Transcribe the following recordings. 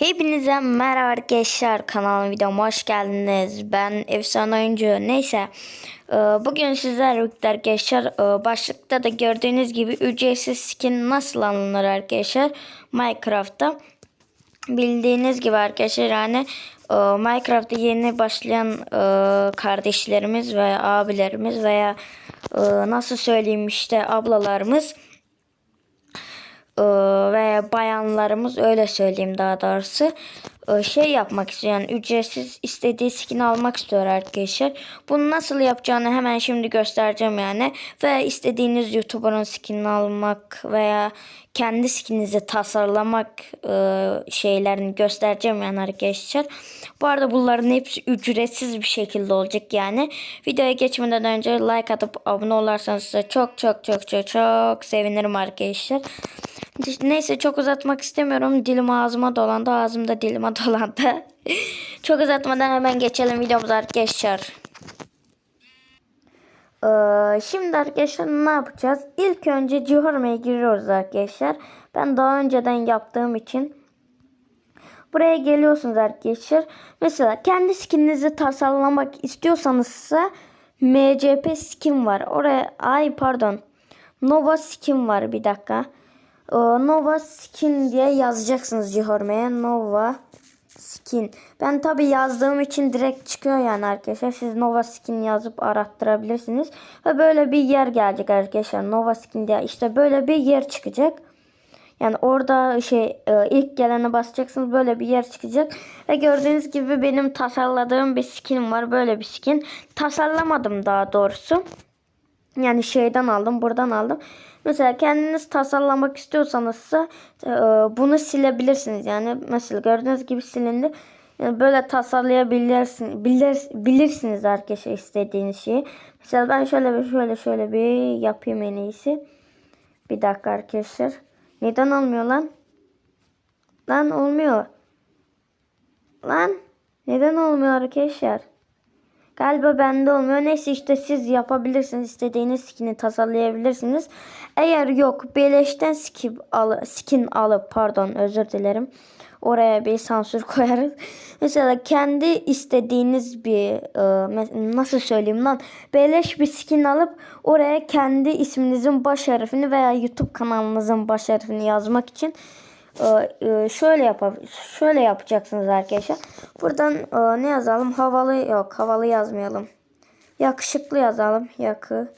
Hepinize merhaba arkadaşlar kanalıma videoma hoş geldiniz. Ben efsane oyuncu. Neyse e, bugün sizlerle birlikte arkadaşlar e, başlıkta da gördüğünüz gibi ücretsiz skin nasıl alınır arkadaşlar Minecraft'ta. Bildiğiniz gibi arkadaşlar yani e, Minecraft'ta yeni başlayan e, kardeşlerimiz veya abilerimiz veya nasıl söyleyeyim işte ablalarımız e, veya bayanlarımız öyle söyleyeyim daha doğrusu e, şey yapmak istiyor yani ücretsiz istediği skin almak istiyor arkadaşlar. Bunu nasıl yapacağını hemen şimdi göstereceğim yani ve istediğiniz YouTuber'ın skinini almak veya kendi skininizi tasarlamak e, şeylerini göstereceğim yani arkadaşlar. Bu arada bunların hepsi ücretsiz bir şekilde olacak yani. Videoya geçmeden önce like atıp abone olursanız size çok çok çok çok çok sevinirim arkadaşlar. Neyse çok uzatmak istemiyorum. Dilim ağzıma dolandı. Ağzım da dilime dolandı. çok uzatmadan hemen geçelim videomuza arkadaşlar. Ee, şimdi arkadaşlar ne yapacağız? İlk önce Cihorme'ye giriyoruz arkadaşlar. Ben daha önceden yaptığım için buraya geliyorsunuz arkadaşlar. Mesela kendi skininizi tasarlamak istiyorsanız ise MCP skin var. Oraya ay pardon. Nova skin var bir dakika. Ee, Nova skin diye yazacaksınız Cihorme'ye. Nova skin. Ben tabi yazdığım için direkt çıkıyor yani arkadaşlar. Siz Nova skin yazıp arattırabilirsiniz. Ve böyle bir yer gelecek arkadaşlar. Nova skin diye işte böyle bir yer çıkacak. Yani orada şey e, ilk gelene basacaksınız böyle bir yer çıkacak. Ve gördüğünüz gibi benim tasarladığım bir skin var. Böyle bir skin. Tasarlamadım daha doğrusu. Yani şeyden aldım buradan aldım. Mesela kendiniz tasarlamak istiyorsanız da e, bunu silebilirsiniz. Yani mesela gördüğünüz gibi silindi. Böyle tasarlayabilirsiniz bilir, bilirsiniz arkadaşlar istediğiniz şeyi. Mesela ben şöyle bir şöyle şöyle bir yapayım en iyisi. Bir dakika arkadaşlar. Neden olmuyor lan? Lan olmuyor. Lan neden olmuyor arkadaşlar? Galiba bende olmuyor. Neyse işte siz yapabilirsiniz. istediğiniz skin'i tasarlayabilirsiniz. Eğer yok beleşten skin, al skin alıp pardon özür dilerim. Oraya bir sansür koyarız. Mesela kendi istediğiniz bir e, nasıl söyleyeyim lan beleş bir skin alıp oraya kendi isminizin baş harfini veya YouTube kanalınızın baş harfini yazmak için şöyle yap şöyle yapacaksınız arkadaşlar. Buradan e, ne yazalım? Havalı yok. Havalı yazmayalım. Yakışıklı yazalım. Yakışıklı.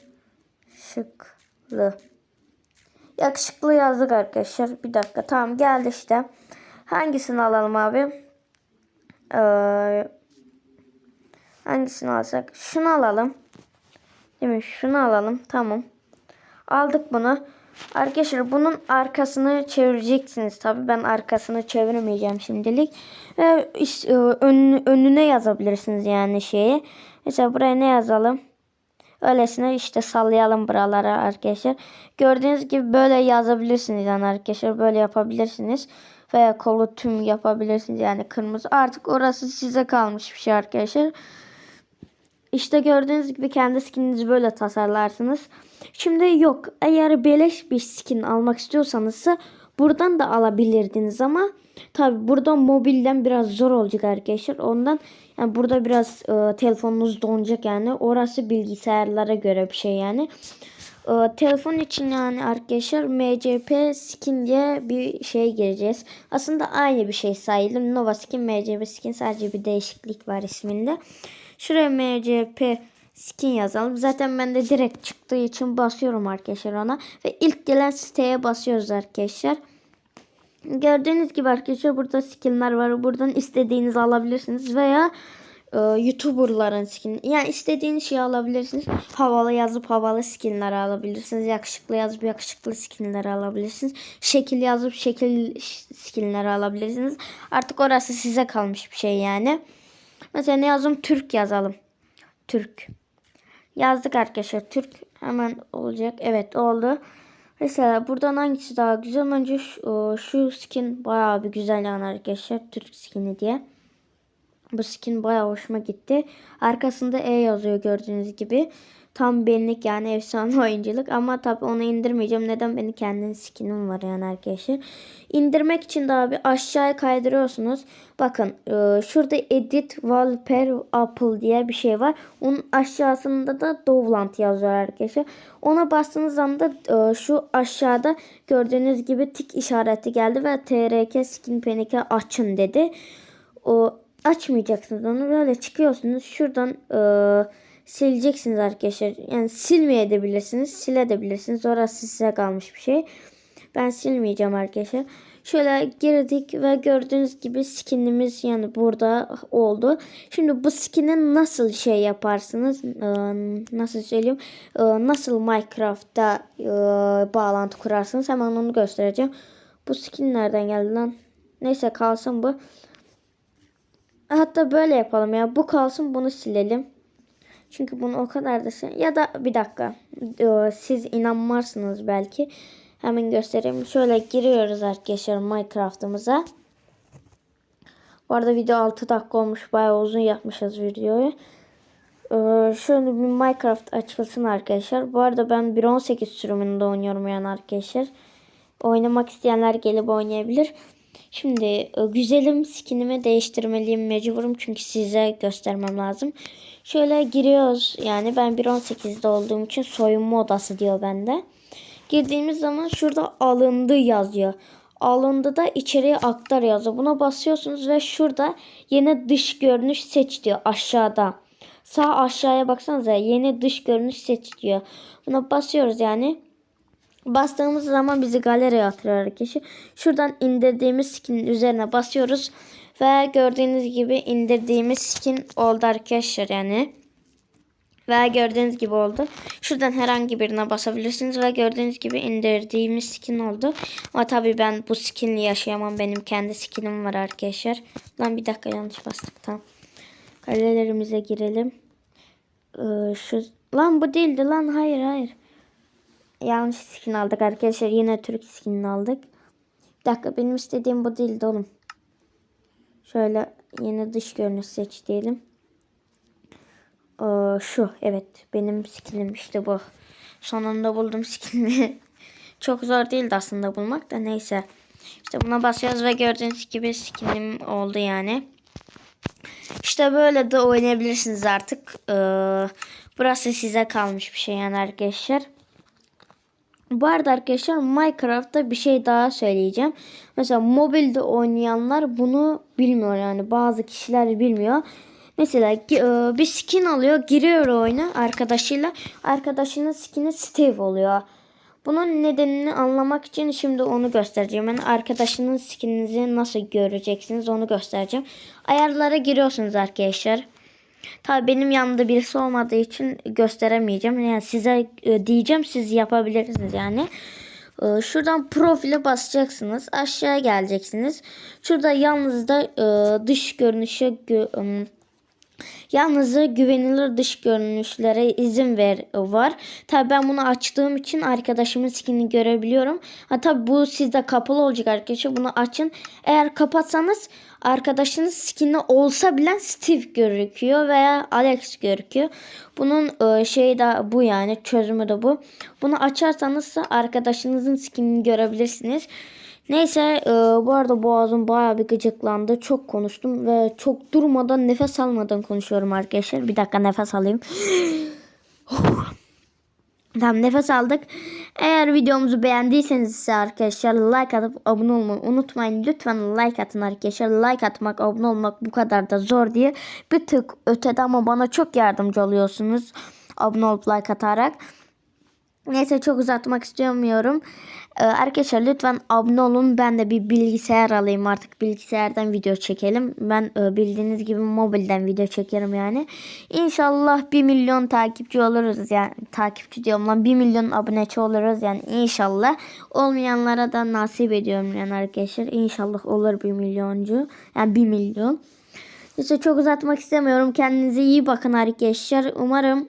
Yakışıklı yazdık arkadaşlar. Bir dakika. Tamam geldi işte. Hangisini alalım abi? Ee, hangisini alsak? Şunu alalım. Değil mi? Şunu alalım. Tamam. Aldık bunu. Arkadaşlar bunun arkasını çevireceksiniz. Tabi ben arkasını çevirmeyeceğim şimdilik. Ve işte, ön, önüne yazabilirsiniz yani şeyi. Mesela buraya ne yazalım? Öylesine işte sallayalım buralara arkadaşlar. Gördüğünüz gibi böyle yazabilirsiniz yani arkadaşlar. Böyle yapabilirsiniz. Veya kolu tüm yapabilirsiniz yani kırmızı. Artık orası size kalmış bir şey arkadaşlar. İşte gördüğünüz gibi kendi skininizi böyle tasarlarsınız. Şimdi yok eğer beleş bir skin almak istiyorsanız buradan da alabilirdiniz ama tabi buradan mobilden biraz zor olacak arkadaşlar. Ondan yani burada biraz e, telefonunuz donacak yani. Orası bilgisayarlara göre bir şey yani. E, telefon için yani arkadaşlar MCP skin diye bir şey gireceğiz. Aslında aynı bir şey sayılır. Nova skin, MCP skin sadece bir değişiklik var isminde. Şuraya MCP skin yazalım. Zaten ben de direkt çıktığı için basıyorum arkadaşlar ona. Ve ilk gelen siteye basıyoruz arkadaşlar. Gördüğünüz gibi arkadaşlar burada skinler var. Buradan istediğinizi alabilirsiniz. Veya e, YouTuber'ların skin. Yani istediğiniz şeyi alabilirsiniz. Havalı yazıp havalı skinler alabilirsiniz. Yakışıklı yazıp yakışıklı skinler alabilirsiniz. Şekil yazıp şekil skinler alabilirsiniz. Artık orası size kalmış bir şey yani. Mesela ne yazalım? Türk yazalım. Türk. Yazdık arkadaşlar. Türk hemen olacak. Evet oldu. Mesela buradan hangisi daha güzel? Önce şu, şu skin bayağı bir güzel yani arkadaşlar. Türk skini diye. Bu skin bayağı hoşuma gitti. Arkasında E yazıyor gördüğünüz gibi. Tam benlik yani efsane oyunculuk ama tabii onu indirmeyeceğim. Neden benim kendi skinim var yani arkadaşlar. İndirmek için de abi aşağıya kaydırıyorsunuz. Bakın e, şurada edit wallpaper apple diye bir şey var. Onun aşağısında da Dovland yazıyor arkadaşlar. Ona bastığınız anda e, şu aşağıda gördüğünüz gibi tik işareti geldi ve TRK skin penike açın dedi. O açmayacaksınız onu böyle çıkıyorsunuz. Şuradan e, sileceksiniz arkadaşlar. Yani silmeyebilirsiniz, silebilirsiniz. Orası size kalmış bir şey. Ben silmeyeceğim arkadaşlar. Şöyle girdik ve gördüğünüz gibi skinimiz yani burada oldu. Şimdi bu skini nasıl şey yaparsınız? Ee, nasıl söyleyeyim? Ee, nasıl Minecraft'ta e, bağlantı kurarsınız? Hemen onu göstereceğim. Bu skin nereden geldi lan? Neyse kalsın bu. Hatta böyle yapalım ya. Bu kalsın bunu silelim. Çünkü bunu o kadar da şey- ya da bir dakika. Ee, Siz inanmazsınız belki. Hemen göstereyim. Şöyle giriyoruz arkadaşlar Minecraft'ımıza. Bu arada video 6 dakika olmuş. Bayağı uzun yapmışız videoyu. Ee, şöyle bir Minecraft açılsın arkadaşlar. Bu arada ben 1.18 sürümünde oynuyorum yani arkadaşlar. Oynamak isteyenler gelip oynayabilir. Şimdi e, güzelim skinimi değiştirmeliyim mecburum çünkü size göstermem lazım. Şöyle giriyoruz yani ben 1.18'de olduğum için soyunma odası diyor bende. Girdiğimiz zaman şurada alındı yazıyor. Alındı da içeriye aktar yazıyor. Buna basıyorsunuz ve şurada yeni dış görünüş seç diyor aşağıda. Sağ aşağıya baksanıza yeni dış görünüş seç diyor. Buna basıyoruz yani. Bastığımız zaman bizi galeriye atıyor arkadaşlar. Şuradan indirdiğimiz skinin üzerine basıyoruz. Ve gördüğünüz gibi indirdiğimiz skin oldu arkadaşlar yani. Ve gördüğünüz gibi oldu. Şuradan herhangi birine basabilirsiniz. Ve gördüğünüz gibi indirdiğimiz skin oldu. Ama tabii ben bu skinle yaşayamam. Benim kendi skinim var arkadaşlar. Lan bir dakika yanlış bastık. Tamam. Kalelerimize girelim. Ee, şu... Lan bu değildi lan. Hayır hayır. Yanlış skin aldık arkadaşlar. Yine Türk skinini aldık. Bir dakika benim istediğim bu değildi oğlum. Şöyle yeni dış görünüş seç diyelim. Ee, şu evet benim skinim işte bu. Sonunda buldum skinimi. Çok zor değildi aslında bulmak da neyse. İşte buna basıyoruz ve gördüğünüz gibi skinim oldu yani. İşte böyle de oynayabilirsiniz artık. Ee, burası size kalmış bir şey yani arkadaşlar. Bu arada arkadaşlar Minecraft'ta bir şey daha söyleyeceğim. Mesela mobilde oynayanlar bunu bilmiyor yani bazı kişiler bilmiyor. Mesela e, bir skin alıyor giriyor oyuna arkadaşıyla. Arkadaşının skini Steve oluyor. Bunun nedenini anlamak için şimdi onu göstereceğim. Yani arkadaşının skininizi nasıl göreceksiniz onu göstereceğim. Ayarlara giriyorsunuz arkadaşlar. Tabii benim yanımda birisi olmadığı için gösteremeyeceğim. Yani size e, diyeceğim siz yapabilirsiniz yani. E, şuradan profile basacaksınız. Aşağıya geleceksiniz. Şurada yalnız da e, dış görünüşe Yalnızca güvenilir dış görünüşlere izin ver var. Tabi ben bunu açtığım için arkadaşımın skinini görebiliyorum. Ha tabi bu sizde kapalı olacak arkadaşlar. Bunu açın. Eğer kapatsanız arkadaşınız skini olsa bile Steve gözüküyor veya Alex gözüküyor. Bunun şeyi de bu yani çözümü de bu. Bunu açarsanız da arkadaşınızın skinini görebilirsiniz. Neyse e, bu arada boğazım baya bir gıcıklandı. Çok konuştum ve çok durmadan nefes almadan konuşuyorum arkadaşlar. Bir dakika nefes alayım. tamam nefes aldık. Eğer videomuzu beğendiyseniz ise arkadaşlar like atıp abone olmayı unutmayın. Lütfen like atın arkadaşlar. Like atmak, abone olmak bu kadar da zor diye. Bir tık ötede ama bana çok yardımcı oluyorsunuz. Abone olup like atarak. Neyse çok uzatmak istemiyorum. Ee, arkadaşlar lütfen abone olun. Ben de bir bilgisayar alayım artık. Bilgisayardan video çekelim. Ben e, bildiğiniz gibi mobilden video çekerim yani. İnşallah 1 milyon takipçi oluruz. Yani takipçi diyorum lan 1 milyon aboneci oluruz yani inşallah. Olmayanlara da nasip ediyorum yani arkadaşlar. İnşallah olur 1 milyoncu. Yani 1 milyon. Neyse çok uzatmak istemiyorum. Kendinize iyi bakın arkadaşlar. Umarım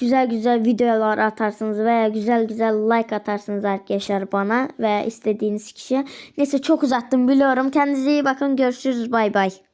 güzel güzel videolar atarsınız veya güzel güzel like atarsınız arkadaşlar bana ve istediğiniz kişiye. Neyse çok uzattım biliyorum. Kendinize iyi bakın. Görüşürüz. Bay bay.